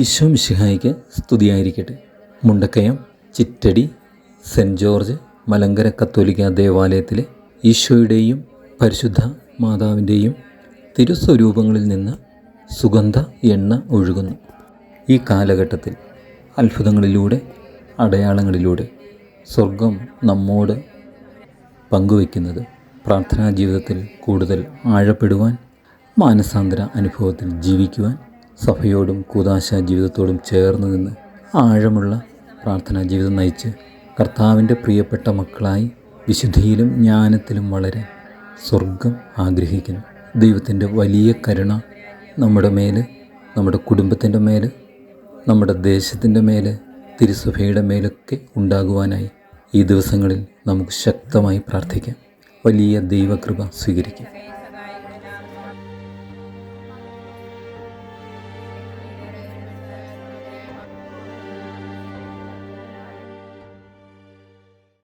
ഈശോ മിശിഹായിക്ക് സ്തുതിയായിരിക്കട്ടെ. Mundakayam Chittadi saint George Malankara കത്തോലിക്ക ദേവാലയത്തിലെ ഈശോയുടെയും പരിശുദ്ധ മാതാവിന്റെയും തിരുസ്വരൂപങ്ങളിൽ നിന്ന് സുഗന്ധ എണ്ണ ഒഴുകുന്നു. ഈ കാലഘട്ടത്തിൽ അത്ഭുതങ്ങളിലൂടെ അടയാളങ്ങളിലൂടെ സ്വർഗം നമ്മോട് പങ്കുവയ്ക്കുന്നത് പ്രാർത്ഥനാ ജീവിതത്തിൽ കൂടുതൽ ആഴപ്പെടുവാൻ മാനസാന്തര അനുഭവത്തിൽ ജീവിക്കുവാൻ സഭയോടും കൂതാശ ജീവിതത്തോടും ചേർന്ന് നിന്ന് ആഴമുള്ള പ്രാർത്ഥനാ ജീവിതം നയിച്ച് കർത്താവിന്റെ പ്രിയപ്പെട്ട മക്കളായി വിശുദ്ധിയിലും ജ്ഞാനത്തിലും വളരെ സ്വർഗം ആഗ്രഹിക്കുന്നു. ദൈവത്തിന്റെ വലിയ കരുണ നമ്മുടെ മേൽ നമ്മുടെ കുടുംബത്തിന്റെ മേൽ നമ്മുടെ ദേശത്തിന്റെ മേൽ തിരുസഭയുടെ മേലൊക്കെ ഉണ്ടാകുവാനായി ഈ ദിവസങ്ങളിൽ നമുക്ക് ശക്തമായി പ്രാർത്ഥിക്കാം. വലിയ ദൈവകൃപ സ്വീകരിക്കാം.